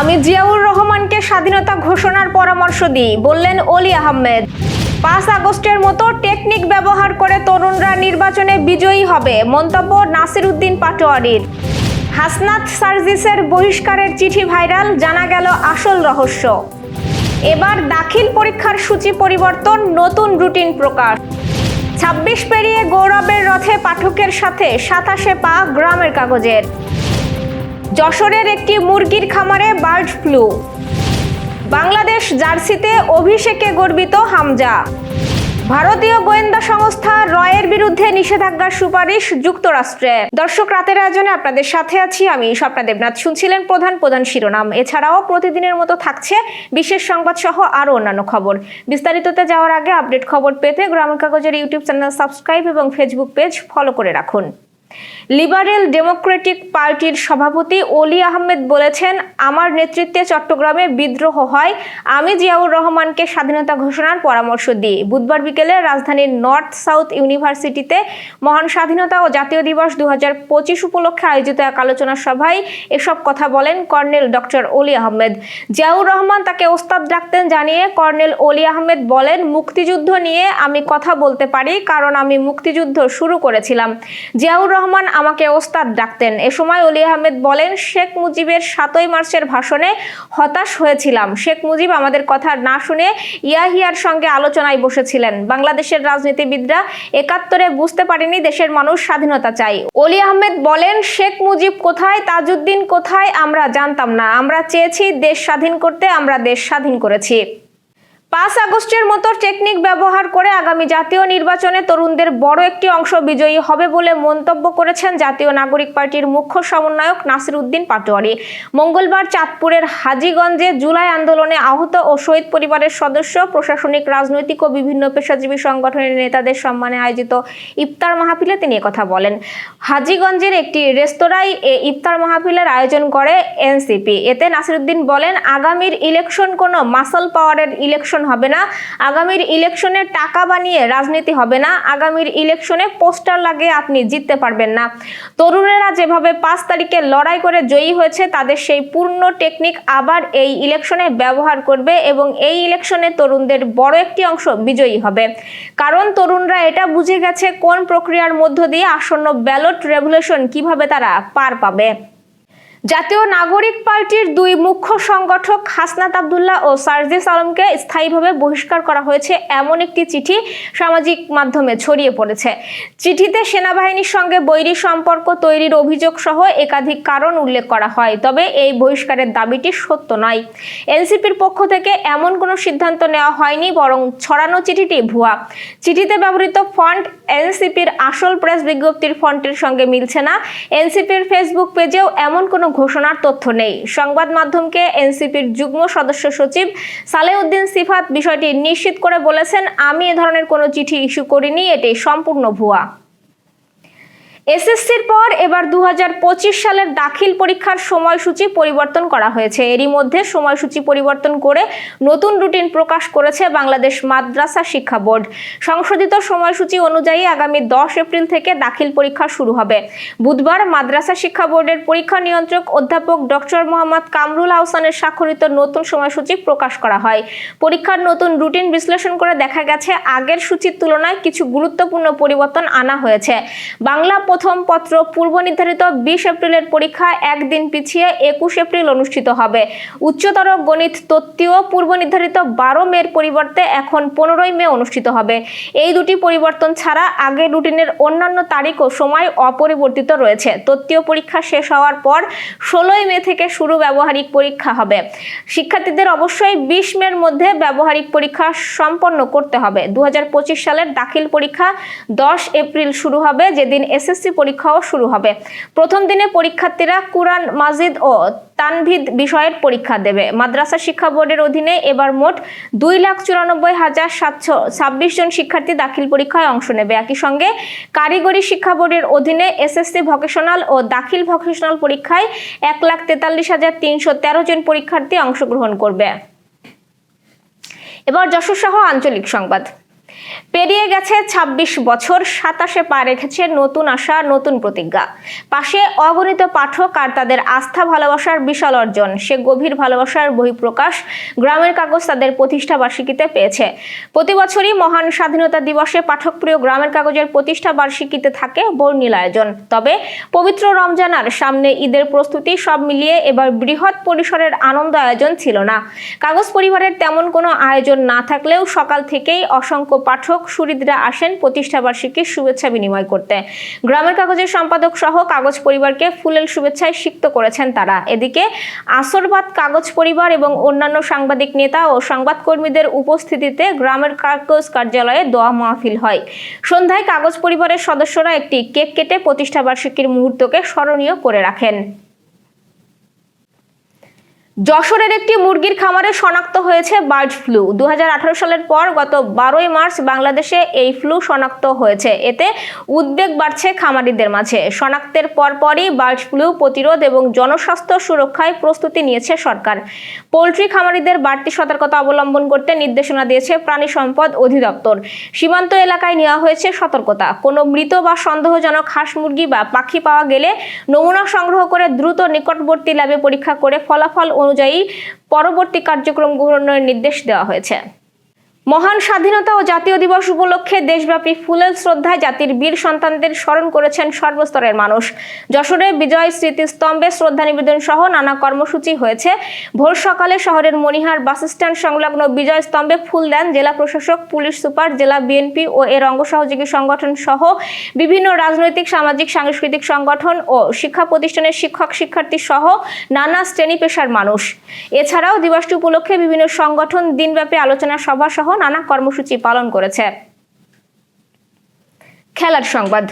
আমি জিয়াউর রহমানকে স্বাধীনতা ঘোষণার পরামর্শ দিই, বললেন অলি আহমেদ। পাঁচ আগস্টের মতো টেকনিক ব্যবহার করে তরুণরা নির্বাচনে বিজয়ী হবে, মন্তব্য নাসির উদ্দিন পাটোয়ারির। হাসনাত সার্জিসের বহিষ্কারের চিঠি ভাইরাল, জানা গেল আসল রহস্য। এবার দাখিল পরীক্ষার সূচি পরিবর্তন, নতুন রুটিন প্রকাশ। ছাব্বিশ পেরিয়ে গৌরবের রথে পাঠকের সাথে সাতাশে পা গ্রামের কাগজের। যশোরের একটি মুরগির খামারে বার্ড ফ্লু। বাংলাদেশ জার্সিতে অভিষেকে গর্বিত হামজা। ভারতীয় গোয়েন্দা সংস্থা রয়ের বিরুদ্ধে নিষেধাজ্ঞার সুপারিশ যুক্তরাষ্ট্রে। দর্শক, রাতের আয়োজনে আপনাদের সাথে আছি আমি স্বপ্না দেবনাথ। শুনছিলেন প্রধান প্রধান শিরোনাম। এছাড়াও প্রতিদিনের মতো থাকছে বিশেষ সংবাদ সহ আরও অন্যান্য খবর। বিস্তারিততে যাওয়ার আগে আপডেট খবর পেতে গ্রামের কাগজের ইউটিউব চ্যানেল সাবস্ক্রাইব এবং ফেসবুক পেজ ফলো করে রাখুন। লিবারেল ডেমোক্রেটিক পার্টির সভাপতি অলি আহমেদ বলেছেন, আমার নেতৃত্বে চট্টগ্রামে বিদ্রোহ হয়। আমি জিয়াউর রহমানকে স্বাধীনতা ঘোষণার পরামর্শ দিই। বুধবার বিকেলে রাজধানীর নর্থ সাউথ ইউনিভার্সিটিতে মহান স্বাধীনতা ও জাতীয় দিবস দু পঁচিশ উপলক্ষে আয়োজিত এক আলোচনা সভায় এসব কথা বলেন কর্নেল ডক্টর অলি আহমেদ। জিয়াউর রহমান তাকে ওস্তাদ ডাকতেন জানিয়ে কর্নেল অলি আহমেদ বলেন, মুক্তিযুদ্ধ নিয়ে আমি কথা বলতে পারি, কারণ আমি মুক্তিযুদ্ধ শুরু করেছিলাম। জিয়াউর রহমান আমাকে ওস্তাদ ডাকতেন। এ সময় অলি আহমেদ বলেন, শেখ মুজিবের সাতই মার্চের ভাষণে হতাশ হয়েছিলাম। শেখ মুজিব আমাদের কথা না শুনে ইয়াহিয়ার সঙ্গে আলোচনায় বসেছিলেন। বাংলাদেশের রাজনীতিবিদরা একাত্তরে বুঝতে পারেনি দেশের মানুষ স্বাধীনতা চাই অলি আহমেদ বলেন, শেখ মুজিব কোথায়, তাজউদ্দিন কোথায়, আমরা জানতাম না। আমরা চেয়েছি দেশ স্বাধীন করতে, আমরা দেশ স্বাধীন করেছি। পাঁচ আগস্টের মতো টেকনিক ব্যবহার করে আগামী জাতীয় নির্বাচনে তরুণদের বড় একটি অংশ বিজয়ী হবে বলে মন্তব্য করেছেন জাতীয় নাগরিক পার্টির মুখ্য সমন্বয়ক নাসির উদ্দিন পাটোয়ারি। মঙ্গলবার চাঁদপুরের হাজীগঞ্জে জুলাই আন্দোলনে আহত ও শহীদ পরিবারের সদস্য, প্রশাসনিক, রাজনৈতিক ও বিভিন্ন পেশাজীবী সংগঠনের নেতাদের সম্মানে আয়োজিত ইফতার মাহফিলে তিনি কথা বলেন। হাজীগঞ্জের একটি রেস্তোরাঁয় এ ইফতার মাহফিলের আয়োজন করে এনসিপি। এতে নাসিরুদ্দিন বলেন, আগামীর ইলেকশন কোনো মাসল পাওয়ারের ইলেকশন হবে না। আগামীর ইলেকশনে টাকা বানিয়ে রাজনীতি হবে না। আগামীর ইলেকশনে পোস্টার লাগিয়ে আপনি জিততে পারবেন না। তরুণেরা যেভাবে পাঁচ তারিখে লড়াই করে জয়ী হয়েছে, তাদের সেই পূর্ণ টেকনিক আবার এই ইলেকশনে ব্যবহার করবে এবং এই ইলেকশনে তরুণদের বড় একটি অংশ বিজয়ী হবে। কারণ তরুণরা এটা বুঝে গেছে কোন প্রক্রিয়ার মধ্য দিয়ে আসন্ন ব্যালট রেভলিউশন কীভাবে তারা পার পাবে। জাতীয় নাগরিক পার্টির দুই মুখ্য সংগঠক হাসনাত আবদুল্লাহ ও সার্জিস আলমকে স্থায়ীভাবে বহিষ্কার করা হয়েছে এমন একটি চিঠি সামাজিক মাধ্যমে ছড়িয়ে পড়েছে। চিঠিতে সেনাবাহিনীর সঙ্গে বৈরী সম্পর্ক তৈরির অভিযোগ সহ একাধিক কারণ উল্লেখ করা হয়, তবে এই বহিষ্কারের দাবিটি সত্য নয়। এনসিপির পক্ষ থেকে এমন কোনো সিদ্ধান্ত নেওয়া হয়নি, বরং ছড়ানো চিঠিটি ভুয়া। চিঠিতে ব্যবহৃত ফন্ট এনসিপির আসল প্রেস বিজ্ঞপ্তির ফন্টের সঙ্গে মিলছে না। এনসিপির ফেসবুক পেজেও এমন কোনো ঘোষণার তথ্য নেই। সংবাদ মাধ্যমকে এনসিপির যুগ্ম সদস্য সচিব সালেউদ্দিন সিফাত বিষয়টি নিশ্চিত করে বলেছেন, আমি এ ধরনের কোনো চিঠি ইস্যু করিনি, এটি সম্পূর্ণ ভুয়া। এসএসসির পর এবার দু হাজার পঁচিশ সালের দাখিল পরীক্ষার সময়সূচি পরিবর্তন করা হয়েছে। এরই মধ্যে সময়সূচি পরিবর্তন করে নতুন রুটিন প্রকাশ করেছে বাংলাদেশ মাদ্রাসা শিক্ষা বোর্ড। সংশোধিত সময়সূচি অনুযায়ী আগামী দশ এপ্রিল থেকে দাখিল পরীক্ষা শুরু হবে। বুধবার মাদ্রাসা শিক্ষা বোর্ডের পরীক্ষা নিয়ন্ত্রক অধ্যাপক ডক্টর মোহাম্মদ কামরুল আহসানের স্বাক্ষরিত নতুন সময়সূচি প্রকাশ করা হয়। পরীক্ষার নতুন রুটিন বিশ্লেষণ করে দেখা গেছে, আগের সূচির তুলনায় কিছু গুরুত্বপূর্ণ পরিবর্তন আনা হয়েছে। বাংলা প্রথম পত্র পূর্ব নির্ধারিত বিশ এপ্রিলের পরীক্ষা একদিন পিছিয়ে একুশ এপ্রিল অনুষ্ঠিত হবে। উচ্চতর গণিত তত্ত্বীয় পূর্ব নির্ধারিত বারো মের পরিবর্তে এখন পনেরোই মে অনুষ্ঠিত হবে। এই দুটি পরিবর্তন ছাড়া আগের রুটিনের অন্যান্য তারিখ ও সময় অপরিবর্তিত রয়েছে। তত্ত্বীয় পরীক্ষা শেষ হওয়ার পর ষোলোই মে থেকে শুরু ব্যবহারিক পরীক্ষা হবে। শিক্ষার্থীদের অবশ্যই বিশ মের মধ্যে ব্যবহারিক পরীক্ষা সম্পন্ন করতে হবে। দু হাজার পঁচিশ সালের দাখিল পরীক্ষা দশ এপ্রিল শুরু হবে, যেদিন এসএসসি পরীক্ষাও শুরু হবে। প্রথম দিনে পরীক্ষার্থীরা কুরআন, মাজিদ ও তানভিদ বিষয়ের পরীক্ষা দেবে। মাদ্রাসা শিক্ষা বোর্ডের অধীনে এবার মোট দুই লাখ চুরানব্বই হাজার সাতশো ছাব্বিশ জন শিক্ষার্থী দাখিল পরীক্ষায় অংশ নেবে। একই সঙ্গে কারিগরি শিক্ষা বোর্ডের অধীনে এসএসসি ভকেশনাল ও দাখিল ভকেশনাল পরীক্ষায় এক লাখ তেতাল্লিশ হাজার তিনশো তেরো জন পরীক্ষার্থী অংশগ্রহণ করবে। এবার যশোর সহ আঞ্চলিক সংবাদ। পেরিয়ে গেছে ২৬ বছর, সাতাশে পা রেখেছে নতুন আশা, নতুন প্রতিজ্ঞা। পাশে অগণিত পাঠক আর তাদের আস্থা, ভালোবাসার বিশাল অর্জন। সে গভীর ভালোবাসার বহিঃপ্রকাশ গ্রামের কাগজ তাদের প্রতিষ্ঠা বার্ষিকীতে পেয়েছে। প্রতি বছরই মহান স্বাধীনতা দিবসে পাঠকপ্রিয় গ্রামের কাগজের প্রতিষ্ঠা বার্ষিকীতে থাকে বর্ণিল আয়োজন। তবে পবিত্র রমজান আর সামনে ঈদের প্রস্তুতি সব মিলিয়ে এবার বৃহৎ পরিসরের আনন্দ আয়োজন ছিল না। কাগজ পরিবারের তেমন কোনো আয়োজন না থাকলেও সকাল থেকেই অসংখ্য পাঠক সুরিদরা আসেন প্রতিষ্ঠাবার্ষিকীর শুভেচ্ছা বিনিময় করতে। গ্রামের কাগজের সম্পাদক সহ কাগজ পরিবারকে ফুলেল শুভেচ্ছায় সিক্ত করেছেন তারা। এদিকে আসরবাদ কাগজ পরিবার এবং অন্যান্য সাংবাদিক নেতা ও সংবাদকর্মীদের উপস্থিতিতে গ্রামের কাগজ কার্যালয়ে দোয়া মাহফিল হয়। সন্ধ্যায় কাগজ পরিবারের সদস্যরা একটি কেক কেটে প্রতিষ্ঠাবার্ষিকীর মুহূর্তকে স্মরণীয় করে রাখেন। যশোরের একটি মুরগির খামারে শনাক্ত হয়েছে বার্ড ফ্লু। দু হাজার আঠারো সালের পর গত বারোই মার্চ বাংলাদেশে এই ফ্লু শনাক্ত হয়েছে। এতে উদ্বেগ বাড়ছে খামারিদের মাঝে। শনাক্তের পরপরই বার্ড ফ্লু প্রতিরোধ এবং জনস্বাস্থ্য সুরক্ষায় প্রস্তুতি নিয়েছে সরকার। পোলট্রি খামারিদের বাড়তি সতর্কতা অবলম্বন করতে নির্দেশনা দিয়েছে প্রাণী সম্পদ অধিদপ্তর। সীমান্ত এলাকায় নেওয়া হয়েছে সতর্কতা। কোনো মৃত বা সন্দেহজনক হাঁস মুরগি বা পাখি পাওয়া গেলে নমুনা সংগ্রহ করে দ্রুত নিকটবর্তী ল্যাবে পরীক্ষা করে ফলাফল অনুযায়ী পরবর্তী কার্যক্রম গ্রহণের নির্দেশ দেওয়া হয়েছে। মহান স্বাধীনতা ও জাতীয় দিবস উপলক্ষে দেশব্যাপী ফুলেল শ্রদ্ধায় জাতির বীর সন্তানদের স্মরণ করেছেন সর্বস্তরের মানুষ। যশোরে বিজয় স্মৃতিস্তম্ভে শ্রদ্ধা নিবেদন সহ নানা কর্মসূচি হয়েছে। ভোর সকালে শহরের মনিহার বাসস্ট্যান্ড সংলগ্ন বিজয় স্তম্ভে ফুল দেন জেলা প্রশাসক, পুলিশ সুপার, জেলা বিএনপি ও এর অঙ্গ সহযোগী সংগঠন সহ বিভিন্ন রাজনৈতিক, সামাজিক, সাংস্কৃতিক সংগঠন ও শিক্ষা প্রতিষ্ঠানের শিক্ষক, শিক্ষার্থী সহ নানা শ্রেণি পেশার মানুষ। এছাড়াও দিবসটি উপলক্ষে বিভিন্ন সংগঠন দিনব্যাপী আলোচনা সভা সহ নানা কর্মসূচি পালন করেছে। খেলার সংবাদ।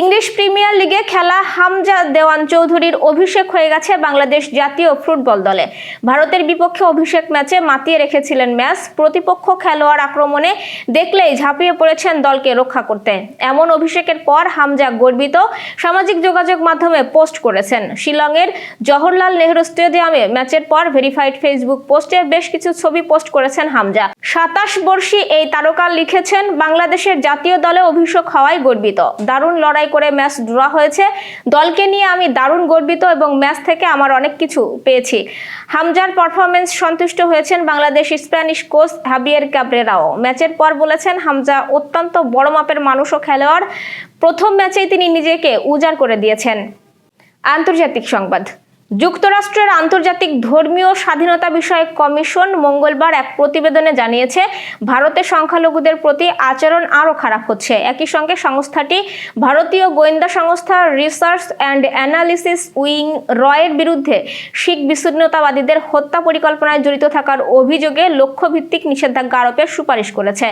ইংলিশ প্রিমিয়ার লিগে খেলা হামজা দেওয়ান চৌধুরীর অভিষেক হয়ে গেছে বাংলাদেশ জাতীয় ফুটবল দলে। ভারতের বিপক্ষে অভিষেক ম্যাচে মাতিয়ে রেখেছিলেন ম্যাচ। প্রতিপক্ষ খেলোয়াড় আক্রমণে দেখলেই ঝাঁপিয়ে পড়েছেন দলকে রক্ষা করতে। এমন অভিষেকের পর হামজা গর্বিত সামাজিক যোগাযোগ মাধ্যমে পোস্ট করেছেন। শিলংয়ের জওহরলাল নেহরু স্টেডিয়ামে ম্যাচের পর ভেরিফাইড ফেসবুক পোস্টে বেশ কিছু ছবি পোস্ট করেছেন হামজা। সাতাশ বর্ষী এই তারকা লিখেছেন, বাংলাদেশের জাতীয় দলে অভিষেক হওয়ায় গর্বিত। দারুণ লড়াই করে ম্যাচ ড্র হয়েছে। দলকে নিয়ে আমি দারুণ গর্বিত এবং ম্যাচ থেকে আমার অনেক কিছু পেয়েছি। হামজার পারফরমেন্স সন্তুষ্ট হয়েছেন বাংলাদেশ স্প্যানিশ কোচ হাবিয়ের ক্যাবরেরাও। ম্যাচের পর বলেছেন, হামজা অত্যন্ত বড় মাপের মানুষ ও খেলোয়াড়। প্রথম ম্যাচেই তিনি নিজেকে উজাড় করে দিয়েছেন। আন্তর্জাতিক সংবাদ। যুক্তরাষ্ট্রের আন্তর্জাতিক ধর্মীয় স্বাধীনতা বিষয়ক কমিশন মঙ্গলবার এক প্রতিবেদনে জানিয়েছে ভারতের সংখ্যালঘুদের প্রতি আচরণ আরও খারাপ হচ্ছে। একই সঙ্গে সংস্থাটি ভারতীয় গোয়েন্দা সংস্থা রিসার্চ অ্যান্ড অ্যানালিসিস উইং রয়ের বিরুদ্ধে শিখ বিচ্ছিন্নতাবাদীদের হত্যা পরিকল্পনায় জড়িত থাকার অভিযোগে লক্ষ্যভিত্তিক নিষেধাজ্ঞা আরোপের সুপারিশ করেছে।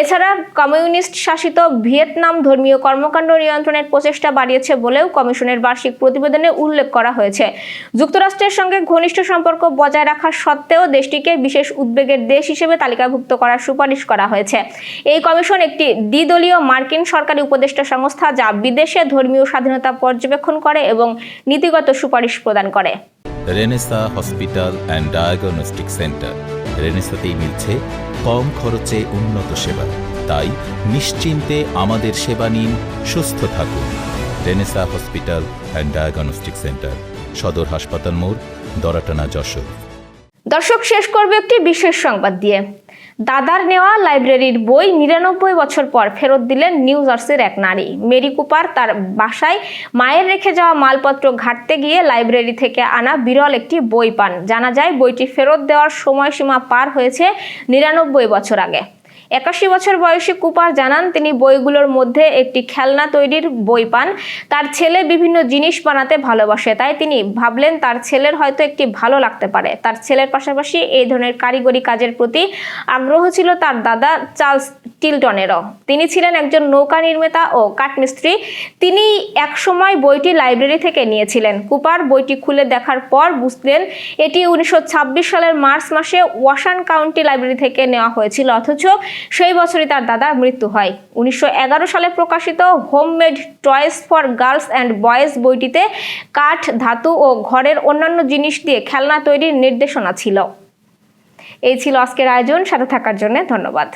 এছাড়া কমিউনিস্ট শাসিত ভিয়েতনাম ধর্মীয় কর্মকাণ্ড নিয়ন্ত্রণের প্রচেষ্টা বাড়িয়েছে বলেও কমিশনের বার্ষিক প্রতিবেদনে উল্লেখ করা হয়েছে। যুক্তরাষ্ট্রের সঙ্গে ঘনিষ্ঠ সম্পর্ক বজায় রাখা সত্ত্বেও দেশটিকে বিশেষ উদ্বেগের দেশ হিসেবে তালিকাভুক্ত করার সুপারিশ করা হয়েছে। এই কমিশন একটি দ্বিদলীয় মার্কিন সরকারি উপদেষ্টা সংস্থা যা বিদেশে ধর্মীয় স্বাধীনতা পর্যবেক্ষণ করে এবং নীতিগত সুপারিশ প্রদান করে। Renaissance hospital and diagnostic centre. রেনেসাতেই মিলছে কম খরচে উন্নত সেবা। তাই নিশ্চিন্তে আমাদের সেবা নিন, সুস্থ থাকুন। Renaissance hospital and diagnostic centre. সদর হাসপাতাল মোড়, দরাটানা যশোর। দর্শক, শেষ করবে একটি বিশেষ সংবাদ দিয়ে। দাদার নেওয়া লাইব্রেরির বই নিরানব্বই বছর পর ফেরত দিলেন নিউ জার্সির এক নারী। মেরি কুপার তার বাসায় মায়ের রেখে যাওয়া মালপত্র ঘাটতে গিয়ে লাইব্রেরি থেকে আনা বিরল একটি বই পান। জানা যায়, বইটি ফেরত দেওয়ার সময়সীমা পার হয়েছে নিরানব্বই বছর আগে। একাশি বছর বয়সী কুপার জানান তিনি বইগুলোর মধ্যে একটি খেলনা তৈরির বই পান। তার ছেলে বিভিন্ন জিনিস বানাতে ভালোবাসে, তাই তিনি ভাবলেন তার ছেলের হয়তো একটি ভালো লাগতে পারে। তার ছেলের পাশাপাশি এই ধরনের কারিগরি কাজের প্রতি আগ্রহ ছিল তার দাদা চার্লস টিলটনেরও। তিনি ছিলেন একজন নৌকা নির্মাতা ও কাঠমিস্ত্রি। তিনি একসময় বইটি লাইব্রেরি থেকে নিয়েছিলেন। কুপার বইটি খুলে দেখার পর বুঝলেন এটি উনিশশো ছাব্বিশ সালের মার্চ মাসে ওয়াশান কাউন্টি লাইব্রেরি থেকে নেওয়া হয়েছিল, অথচ সেই বছরই তার দাদার মৃত্যু হয়। উনিশশো এগারো সালে প্রকাশিত homemade toys for girls and boys বইটিতে কাঠ, ধাতু ও ঘরের অন্যান্য জিনিস দিয়ে খেলনা তৈরির নির্দেশনা ছিল। এই ছিল আজকের আয়োজন। সাথে থাকার জন্য ধন্যবাদ।